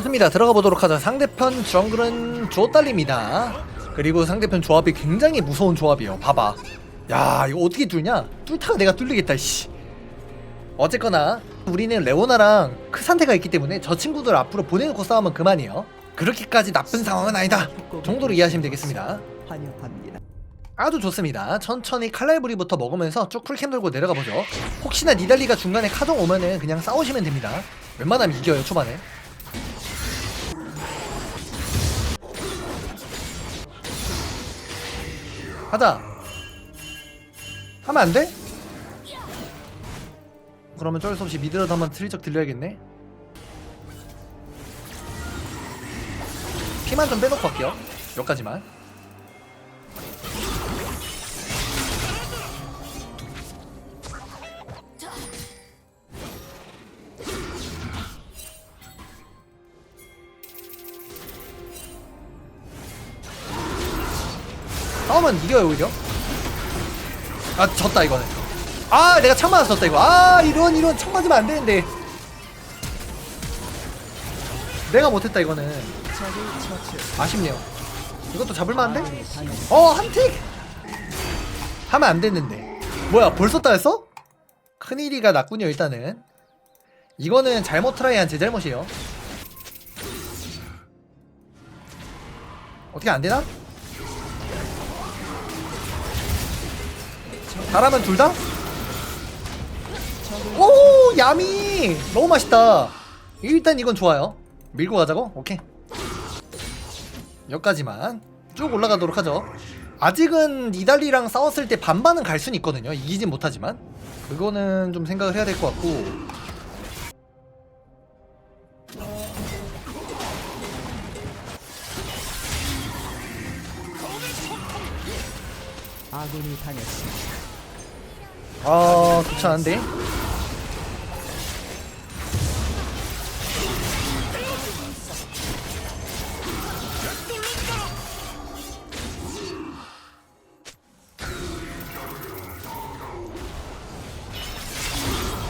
좋습니다. 들어가 보도록 하죠. 상대편 정글은 주어딸립니다. 그리고 상대편 조합이 굉장히 무서운 조합이에요. 봐봐. 야 이거 어떻게 뚫냐? 뚫다가 내가 뚫리겠다. 씨. 어쨌거나 우리는 레오나랑 크산테가 있기 때문에 저 친구들 앞으로 보내놓고 싸우면 그만이에요. 그렇게까지 나쁜 상황은 아니다. 정도로 이해하시면 되겠습니다. 환영합니다. 아주 좋습니다. 천천히 칼날부리부터 먹으면서 쭉 쿨캠 돌고 내려가 보죠. 혹시나 니달리가 중간에 카동 오면은 그냥 싸우시면 됩니다. 웬만하면 이겨요 초반에. 하자. 하면 안 돼? 그러면 쩔 수 없이 미드라도 한번 트리적 들려야겠네. 피만 좀 빼놓고 갈게요. 여기까지만. 싸우면 이겨요 오히려 아 졌다 이거는. 아 내가 창 맞았었다 이거. 아 이런 이런 창 맞으면 안 되는데. 내가 못했다 이거는. 아쉽네요. 이것도 잡을만한데? 어 한틱! 하면 안 됐는데. 뭐야 벌써 따였어? 큰일이가 났군요 일단은. 이거는 잘못 트라이한 제 잘못이에요. 어떻게 안 되나? 잘하면 둘 다? 오 야미! 너무 맛있다. 일단 이건 좋아요. 밀고 가자고? 오케이. 여기까지만 쭉 올라가도록 하죠. 아직은 니달리랑 싸웠을 때 반반은 갈 수는 있거든요. 이기진 못하지만. 그거는 좀 생각을 해야 될 것 같고. 아군이 당했습니다. 아 좋지 않은데?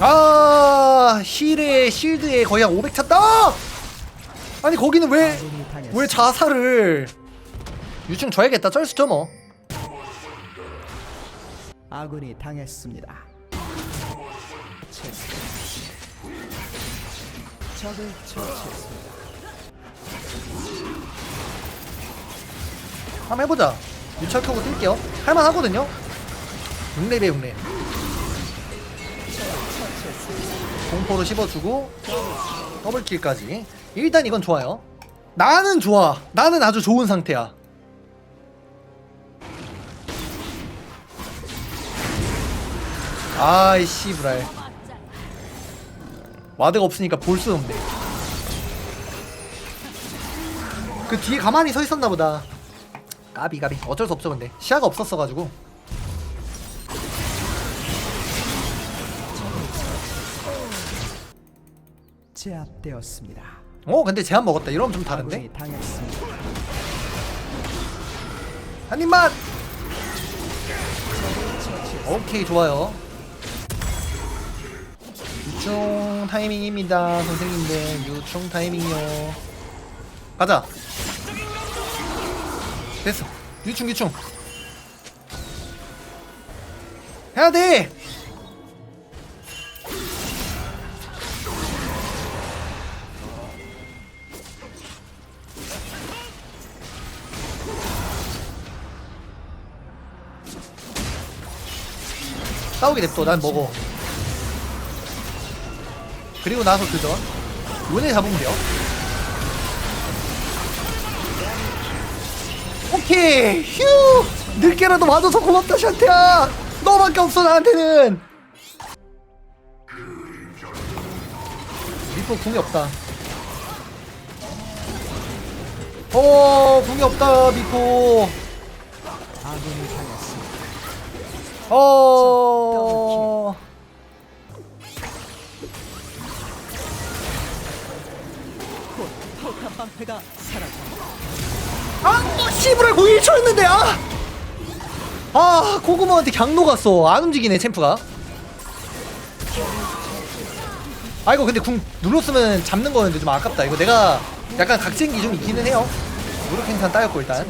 아 힐에 실드에 거의 한 500 찼다? 아니 거기는 왜. 왜 자살을 유충 줘야겠다. 쩔수죠 뭐 아군이 당했습니다. 적을 처치했습니다. 한번 해보자. 유철 켜고 뛸게요. 할만하거든요? 6렙에 6렙 공포로 씹어주고 더블킬까지. 일단 이건 좋아요. 나는 좋아. 나는 아주 좋은 상태야 아이 씨브랄 와드가 없으니까 볼 수 없네. 그 뒤에 가만히 서 있었나 보다. 까비 까비. 어쩔 수 없죠 근데. 시야가 없었어가지고. 제압되었습니다. 어 근데 제한 먹었다. 이러면 좀 다른데? 당했습니다. 한 입만! 오케이 좋아요 유충 타이밍입니다 선생님들. 유충 타이밍이요. 가자. 됐어. 유충 유충. 해야돼! 싸우게 냅둬 난 먹어 그리고 나서 그전 요네 잡으면 돼요. 오케이 휴! 늦게라도 맞아서 고맙다 샨테야. 너밖에 없어 나한테는. 미포 궁이 없다. 어 궁이 없다 미포. 어 방패가 사라집니다. 아, 씨부랄 고 1초였는데, 아! 아, 고구마한테 강로 갔어. 안 움직이네, 챔프가. 아 이거 근데 궁 눌렀으면 잡는 거였는데 좀 아깝다 이거 내가 약간 각진기 좀 있기는 해요 무력 행산 따였고 일단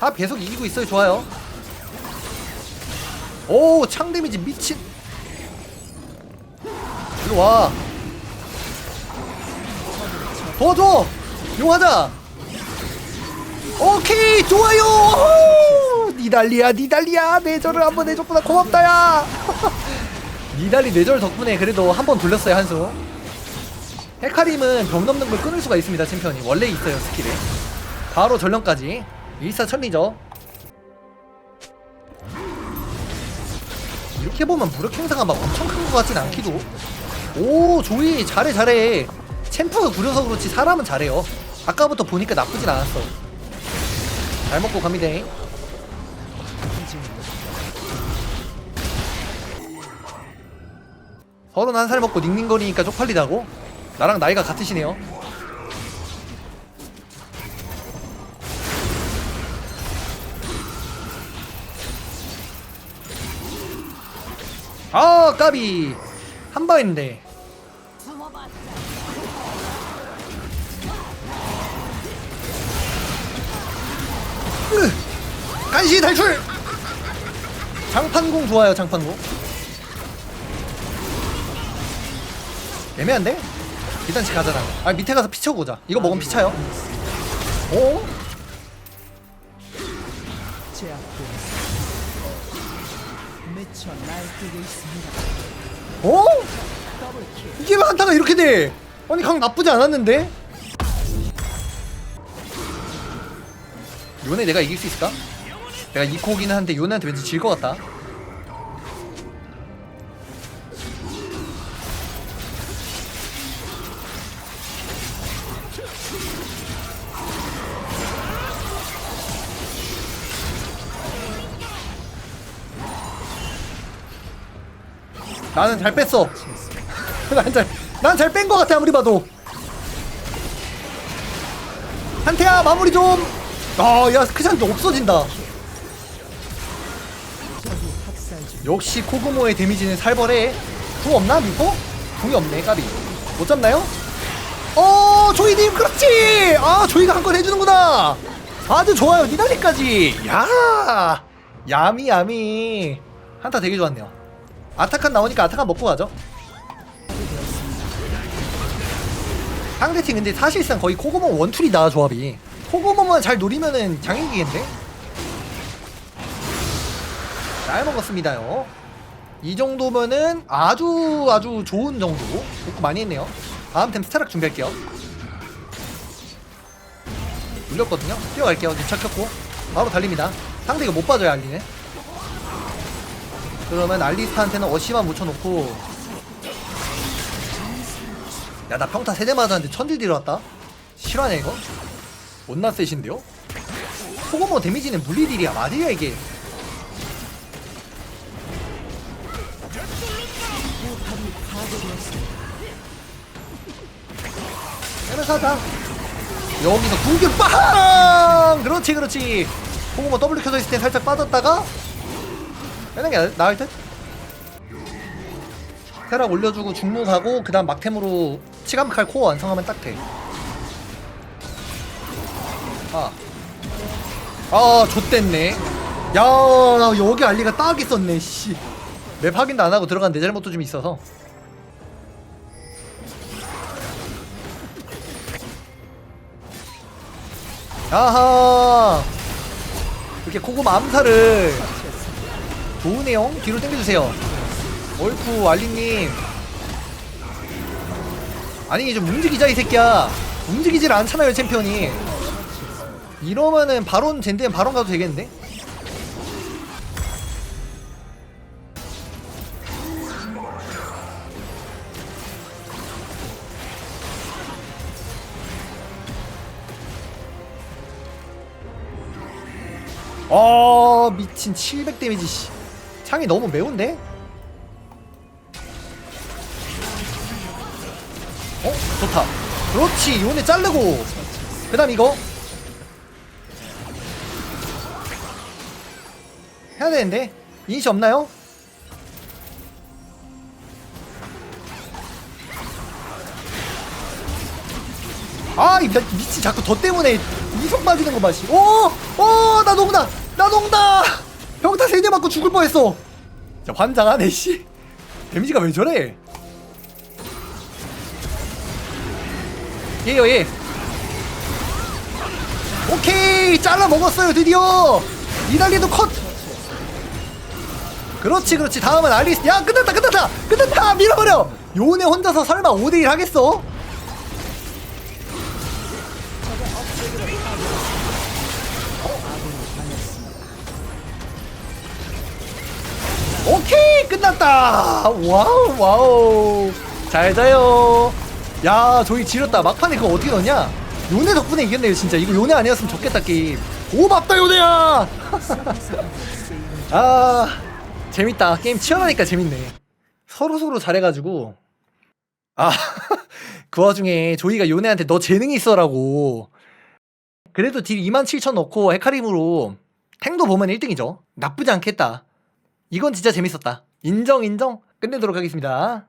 아 계속 이기고 있어요 좋아요 오 창 데미지 미친. 일로 와. 도와줘! 용하자! 오케이 좋아요! 오호! 니달리야 니달리야! 내절을 한 번 해줬구나. 고맙다 야! 니달리 내절 덕분에 그래도 한 번 돌렸어요 한수. 헤카림은 병 넘는 걸 끊을 수가 있습니다 챔피언이. 원래 있어요 스킬에. 바로 전령까지. 일사천리죠 이렇게 보면 무력 행사가 막 엄청 큰 것 같진 않기도. 오 조이 잘해 잘해. 챔프가 구려서 그렇지 사람은 잘해요. 아까부터 보니까 나쁘진 않았어. 잘 먹고 갑니다. 서른 한살 먹고 닝닝거리니까 쪽팔리다고? 나랑 나이가 같으시네요 아 까비 한 방인데. 으, 간시 탈출! 장판공 좋아요 장판공. 애매한데? 일단 집 가잖아 아 밑에 가서 피 채우고 오자. 이거 먹으면 피 차요. 어? 어? 이게 왜 한타가 이렇게 돼? 아니 강 나쁘지 않았는데? 요네 내가 이길 수 있을까? 내가 이코기는 한데 요네한테 왠지 질 것 같다 나는 잘 뺐어. 난 잘 난 잘 뺀 것 같아 아무리 봐도. 한태야 마무리 좀 아 야 크샨도 없어진다. 적이 학살 중 역시 코그모의 데미지는 살벌해. 궁 없나 미포? 궁이 없네 까비. 못 잡나요? 어 조이님 그렇지! 아 조이가 한 건 해주는구나. 아주 좋아요 니달리까지. 야 야미 야미. 한타 되게 좋았네요 아타칸 나오니까 아타칸 먹고 가죠. 상대팀 근데 사실상 거의 코고모 원툴이다 조합이. 코고모만 잘 노리면은 장인기인데? 잘 먹었습니다요. 이 정도면은 아주 아주 좋은 정도. 복구 많이 했네요. 다음 템 스타락 준비할게요. 눌렸거든요. 뛰어갈게요. 유착혔고. 바로 달립니다. 상대 이거 못 빠져요 알리네 그러면 알리스타한테는 어시만 묻혀놓고. 야 나 평타 세대 맞았는데 천딜 들어왔다? 실화냐 이거? 못나 셋인데요? 소고모 데미지는 물리딜이야 맞이야 이게. 하자 여기서 구경 빵! 그렇지 그렇지. 소고모 W 켜져 있을 때 살짝 빠졌다가 빼는 게 나- 나을 듯? 테락 올려주고 중무 가고 그 다음 막템으로 치감칼 코어 완성하면 딱 돼. 아. 아, 좆됐네. 야, 나 여기 알리가 딱 있었네, 씨. 맵 확인도 안 하고 들어간 내 잘못도 좀 있어서. 아하. 이렇게 코고마 암살을 좋으네요. 뒤로 당겨주세요. 얼프 알리님. 아니 좀 움직이자 이 새끼야. 움직이질 않잖아요 챔피언이. 이러면은 바론 젠데는 바론 가도 되겠는데? 어 미친 700 데미지 씨. 창이 너무 매운데? 어? 좋다 그렇지 요네 자르고 그 다음 이거 해야 되는데 이니시 없나요? 아, 이 미- 미친 자꾸 더 때문에 이속 빠지는 거 마시. 오, 오, 나 녹다, 나 녹다. 병타 세 대 맞고 죽을 뻔했어. 자, 환장하네 씨. 데미지가 왜 저래? 얘요 얘. 오케이, 잘라 먹었어요 드디어. 이달리도 컷. 그렇지, 그렇지. 다음은 알리스. 야, 끝났다, 끝났다, 끝났다. 밀어버려. 요네 혼자서 설마 5대1 하겠어? 오케이 끝났다. 와우 와우. 잘 자요. 야 저기 지렸다. 막판에 그거 어떻게 넣냐? 요네 덕분에 이겼네요 진짜. 이거 요네 아니었으면 졌겠다 게임. 고맙다 요네야. 아 재밌다. 게임 치열하니까 재밌네. 서로 서로 잘해가지고. 아 그 와중에 조이가 요네한테 너 재능이 있어라고. 그래도 딜 27,000 넣고 헤카림으로. 탱도 보면 1등이죠. 나쁘지 않겠다 이건 진짜 재밌었다. 인정, 인정. 끝내도록 하겠습니다.